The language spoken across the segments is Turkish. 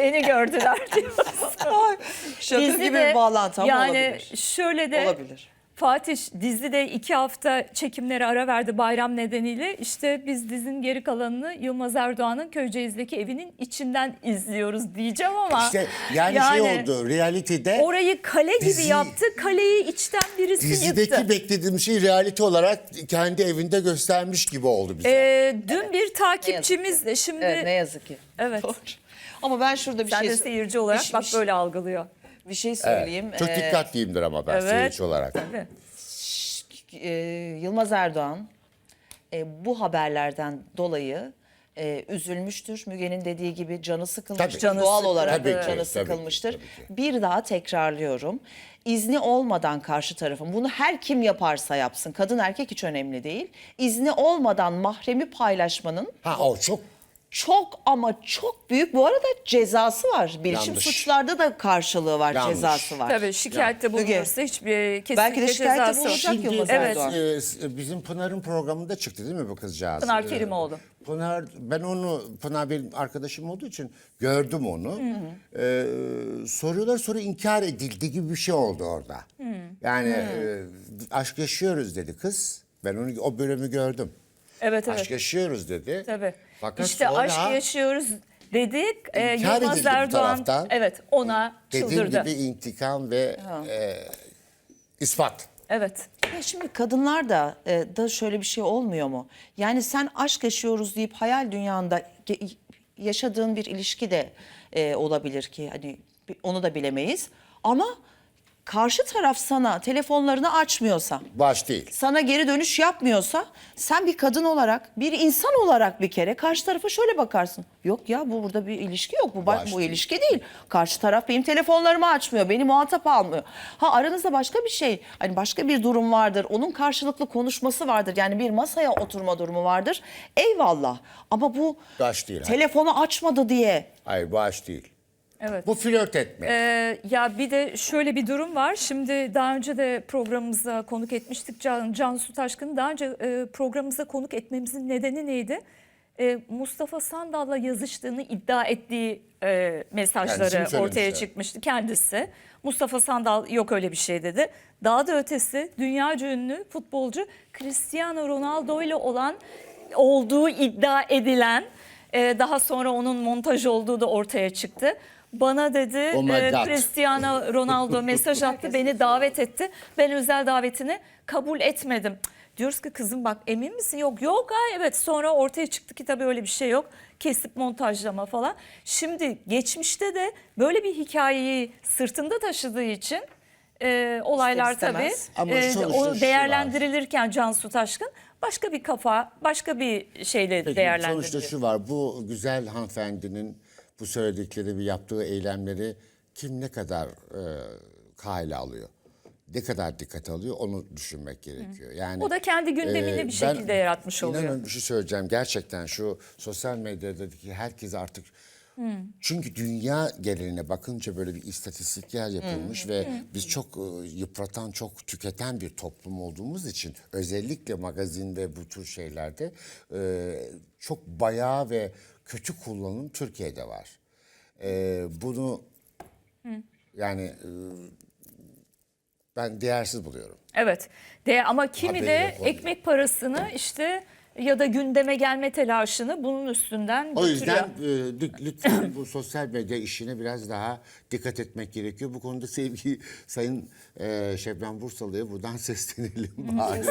gerçeğini gördüler diyoruz. Ay, Şaka Dizi gibi de- bir bağlantı ama yani olabilir. şöyle de Olabilir. Fatih dizide iki hafta çekimlere ara verdi bayram nedeniyle. İşte biz dizinin geri kalanını Yılmaz Erdoğan'ın Köyceğiz'deki evinin içinden izliyoruz diyeceğim ama. İşte yani, şey oldu realitede Orayı kale gibi Dizi- yaptı. Kaleyi içten birisi dizideki yıktı. beklediğim şey realite olarak kendi evinde göstermiş gibi oldu bize. Ee, dün bir takipçimiz de şimdi Evet ne yazık ki. Evet. Doğru. Ama ben şurada bir sen şey de seyirci olarak bir- bak bir- böyle algılıyor. bir şey Evet, söyleyeyim. Çok Ee, dikkatliyimdir ama ben seyirci olarak. Tabii. e, Yılmaz Erdoğan e, bu haberlerden dolayı e, üzülmüştür. Müge'nin dediği gibi canı sıkılmıştır. Tabii. Canı Doğal sıkıldı. olarak Tabii ki, canı tabii ki, sıkılmıştır. tabii ki. Bir daha tekrarlıyorum. İzni olmadan karşı tarafın bunu her kim yaparsa yapsın kadın erkek hiç önemli değil. İzni olmadan mahremi paylaşmanın Ha o çok çok ama çok büyük bu arada cezası var. Bilişim Yanlış. suçlarda da karşılığı var, Yanlış. cezası var. Tabii şikayette bulunursa hiçbir kesinlikle Belki de şikayette cezası yok. bulunacak Yılmaz Evet. Erdoğan. e, s- bizim Pınar'ın programında çıktı değil mi bu kızcağız? Pınar E, Kerimoğlu. Pınar ben onu Pınar benim arkadaşım olduğu için gördüm onu. E, soruyorlar sonra inkar edildi gibi bir şey oldu orada. Yani e, aşk yaşıyoruz dedi kız. Ben onu o bölümü gördüm. Evet evet. Aşk yaşıyoruz dedi. Tabii. Fakat işte sonra aşk yaşıyoruz dedik. İnkar Yılmaz Erdoğan taraftan. evet ona dediğim çıldırdı. gibi intikam ve e, ispat. Evet. Ya şimdi kadınlar da e, da şöyle bir şey olmuyor mu? Yani sen aşk yaşıyoruz deyip hayal dünyanda yaşadığın bir ilişki de e, olabilir ki hani onu da bilemeyiz. Ama karşı taraf sana telefonlarını açmıyorsa, Baş değil. sana geri dönüş yapmıyorsa sen bir kadın olarak, bir insan olarak bir kere karşı tarafa şöyle bakarsın. Yok ya bu burada bir ilişki yok. Bu ba- Baş bu değil. ilişki değil. Karşı taraf benim telefonlarımı açmıyor. Beni muhatap almıyor. Ha aranızda başka bir şey, hani başka bir durum vardır. Onun karşılıklı konuşması vardır. Yani bir masaya oturma durumu vardır. Eyvallah. Ama bu Baş değil. telefonu açmadı diye Hayır baş değil. Evet. Bu flört etme. Ee, ya bir de şöyle bir durum var. Şimdi daha önce de programımıza konuk etmiştik Can, Cansu Taşkın'ı. Daha önce e, programımıza konuk etmemizin nedeni neydi? E, Mustafa Sandal'la yazıştığını iddia ettiği e, mesajları ortaya çıkmıştı kendisi. Mustafa Sandal yok öyle bir şey dedi. Daha da ötesi dünyaca ünlü futbolcu Cristiano Ronaldo ile olan olduğu iddia edilen e, daha sonra onun montaj olduğu da ortaya çıktı. Bana dedi Oh my e, God. Cristiano Ronaldo mesaj attı beni davet etti. Ben özel davetini kabul etmedim. Diyoruz ki kızım bak emin misin? Yok yok ha evet sonra ortaya çıktı ki tabii öyle bir şey yok. Kesip montajlama falan. Şimdi geçmişte de böyle bir hikayeyi sırtında taşıdığı için e, olaylar İster tabii istemez. Ama e, sonuçta o var. değerlendirilirken Cansu Taşkın başka bir kafa başka bir şeyle Peki, değerlendiriliyor. sonuçta şu var. Bu güzel hanımefendinin bu söyledikleri ve yaptığı eylemleri kim ne kadar e, kale alıyor? Ne kadar dikkat alıyor onu düşünmek gerekiyor. Yani O da kendi gündemini bir şekilde yaratmış oluyor. İnanın bir şey söyleyeceğim. Gerçekten şu sosyal medyadaki herkes artık çünkü dünya geneline bakınca böyle bir istatistikler yapılmış ve biz çok e, yıpratan, çok tüketen bir toplum olduğumuz için özellikle magazin ve bu tür şeylerde e, çok bayağı ve kötü kullanım Türkiye'de var. E, bunu yani e, ben değersiz buluyorum. Evet. De ama kimi Haberi de yok ekmek parasını işte ya da gündeme gelme telaşını bunun üstünden O götürüyor. yüzden e, lü- lütfen bu sosyal medya işine biraz daha dikkat etmek gerekiyor. Bu konuda sevgi Sayın e, Şebnem Bursalı'ya buradan seslenelim bari.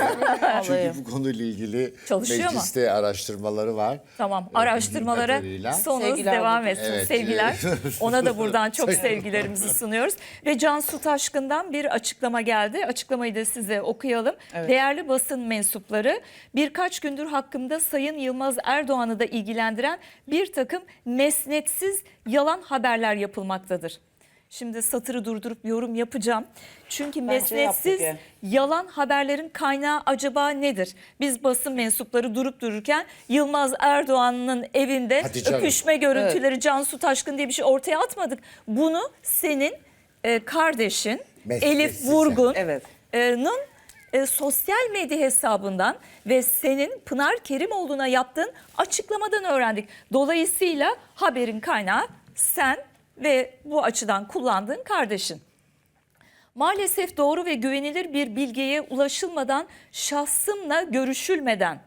Çünkü bu konuyla ilgili Çalışıyor mu? mecliste araştırmaları var. Tamam E, araştırmalara kadarıyla. Sevgiler devam etsin Evet. sevgiler. Ona da buradan çok sevgilerimizi sunuyoruz. Ve Cansu Taşkın'dan bir açıklama geldi. Açıklamayı da size okuyalım. Değerli basın mensupları birkaç gündür hakkımda Sayın Yılmaz Erdoğan'ı da ilgilendiren bir takım mesnetsiz yalan haberler yapılmaktadır. Şimdi satırı durdurup yorum yapacağım. Çünkü mesnetsiz. Yalan haberlerin kaynağı acaba nedir? Biz basın mensupları durup dururken Yılmaz Erdoğan'ın evinde Hadi canım. öpüşme görüntüleri Cansu Taşkın diye bir şey ortaya atmadık. Bunu senin e, kardeşin Mesnetsiz Elif Vurgun Evet. E, sosyal medya hesabından ve senin Pınar Kerimoğlu'na yaptığın açıklamadan öğrendik. Dolayısıyla haberin kaynağı sen ve bu açıdan kullandığın kardeşin. Maalesef doğru ve güvenilir bir bilgiye ulaşılmadan, şahsımla görüşülmeden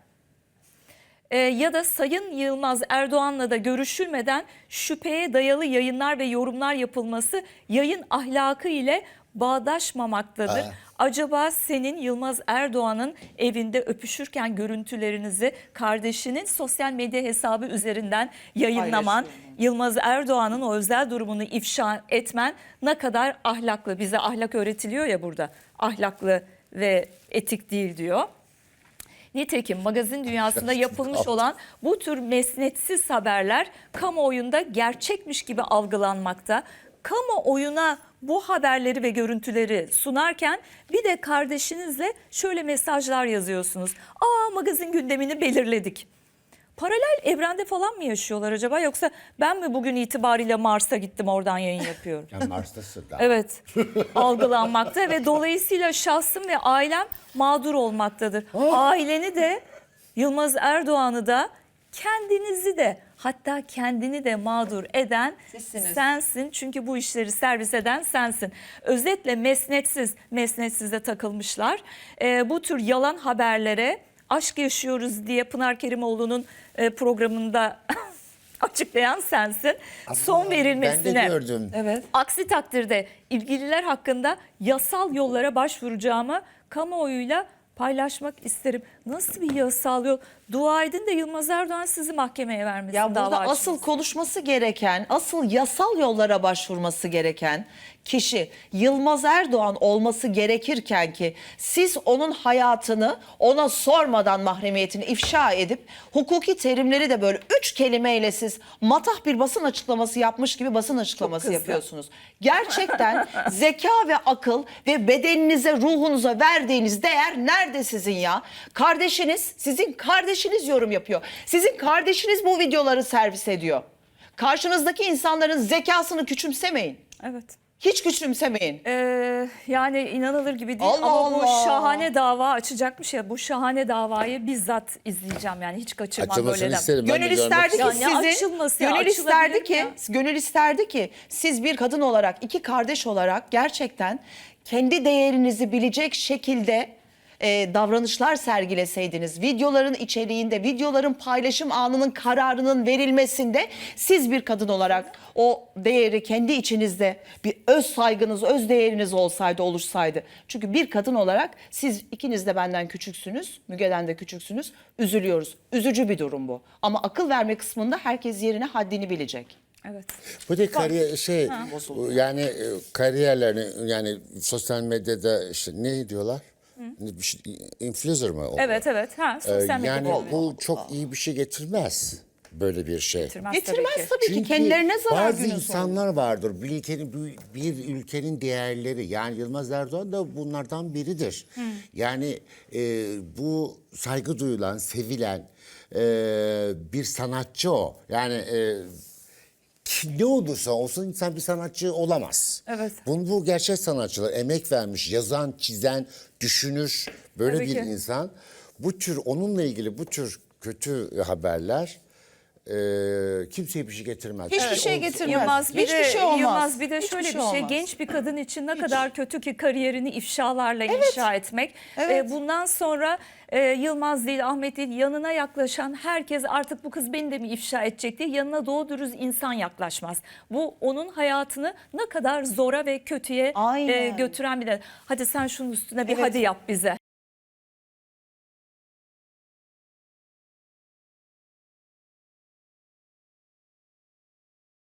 e, ya da Sayın Yılmaz Erdoğan'la da görüşülmeden şüpheye dayalı yayınlar ve yorumlar yapılması yayın ahlakı ile bağdaşmamaktadır. Acaba senin Yılmaz Erdoğan'ın evinde öpüşürken görüntülerinizi kardeşinin sosyal medya hesabı üzerinden yayınlaman, Yılmaz Erdoğan'ın o özel durumunu ifşa etmen ne kadar ahlaklı? Bize ahlak öğretiliyor ya burada. Ahlaklı ve etik değil diyor. Nitekim magazin dünyasında yapılmış olan bu tür mesnetsiz haberler kamuoyunda gerçekmiş gibi algılanmakta. Kamuoyuna bu haberleri ve görüntüleri sunarken bir de kardeşinizle şöyle mesajlar yazıyorsunuz. Aa magazin gündemini belirledik. Paralel evrende falan mı yaşıyorlar acaba yoksa ben mi bugün itibariyle Mars'a gittim oradan yayın yapıyorum? Yani Mars'tasın da. Evet algılanmakta ve dolayısıyla şahsım ve ailem mağdur olmaktadır. Aileni de Yılmaz Erdoğan'ı da kendinizi de hatta kendini de mağdur eden Sizsiniz. sensin. Çünkü bu işleri servis eden sensin. Özetle mesnetsiz, mesnetsize takılmışlar. Ee, bu tür yalan haberlere aşk yaşıyoruz diye Pınar Kerimoğlu'nun e, programında açıklayan sensin. Son verilmesine. Ben de gördüm. Evet. Aksi takdirde ilgililer hakkında yasal yollara başvuracağımı kamuoyuyla paylaşmak isterim. Nasıl bir yasal yol? Dua edin de Yılmaz Erdoğan sizi mahkemeye vermesin. Ya burada asıl konuşması gereken, asıl yasal yollara başvurması gereken kişi Yılmaz Erdoğan olması gerekirken ki siz onun hayatını ona sormadan mahremiyetini ifşa edip hukuki terimleri de böyle üç kelimeyle siz matah bir basın açıklaması yapmış gibi basın açıklaması yapıyorsunuz. Gerçekten zeka ve akıl ve bedeninize, ruhunuza verdiğiniz değer nerede sizin ya? Kardeşiniz, sizin kardeşiniz yorum yapıyor. Sizin kardeşiniz bu videoları servis ediyor. Karşınızdaki insanların zekasını küçümsemeyin. Evet. Hiç küçümsemeyin. Ee, yani inanılır gibi değil Allah ama bu Allah. şahane dava açacakmış ya bu şahane davayı bizzat izleyeceğim yani hiç kaçırmam Açılmasını böyleden. isterim. Ben de Gönül görmek isterdi ki Ya ne sizin açılması ya, gönül isterdi açılabilir ki ya. gönül isterdi ki siz bir kadın olarak iki kardeş olarak gerçekten kendi değerinizi bilecek şekilde e, davranışlar sergileseydiniz videoların içeriğinde videoların paylaşım anının kararının verilmesinde siz bir kadın olarak o değeri kendi içinizde bir öz saygınız öz değeriniz olsaydı oluşsaydı çünkü bir kadın olarak siz ikiniz de benden küçüksünüz Müge'den de küçüksünüz üzülüyoruz üzücü bir durum bu ama akıl verme kısmında herkes yerine haddini bilecek. Evet. Bu da kariyer şey yani e, kariyerlerini yani sosyal medyada işte ne diyorlar? Şey, influencer mı? oluyor? Evet evet. Ha, Ee, sosyal medya yani bu çok iyi bir şey getirmez böyle bir şey. Getirmez Getirmez tabii ki. tabii ki Çünkü kendilerine zarar bazı insanlar vardır. Bir ülkenin bir, ülkenin değerleri. Yani Yılmaz Erdoğan da bunlardan biridir. Yani e, bu saygı duyulan, sevilen e, bir sanatçı o. Yani e, ne olursa olsun insan bir sanatçı olamaz. Evet. Bunu bu gerçek sanatçılar emek vermiş, yazan, çizen, düşünür böyle Tabii bir ki. insan. Bu tür onunla ilgili bu tür kötü haberler e, kimseye bir şey getirmez. Hiçbir şey getirmez. Yılmaz bir Hiçbir de, şey olmaz. Yılmaz bir de Hiçbir şöyle şey bir şey olmaz. genç bir kadın için ne kadar kötü ki kariyerini ifşalarla inşa etmek. Evet. Ee, bundan sonra e, Yılmaz değil Ahmet değil yanına yaklaşan herkes artık bu kız beni de mi ifşa edecek diye yanına doğru dürüst insan yaklaşmaz. Bu onun hayatını ne kadar zora ve kötüye Aynen. e, götüren bir de hadi sen şunun üstüne bir Evet. hadi yap bize.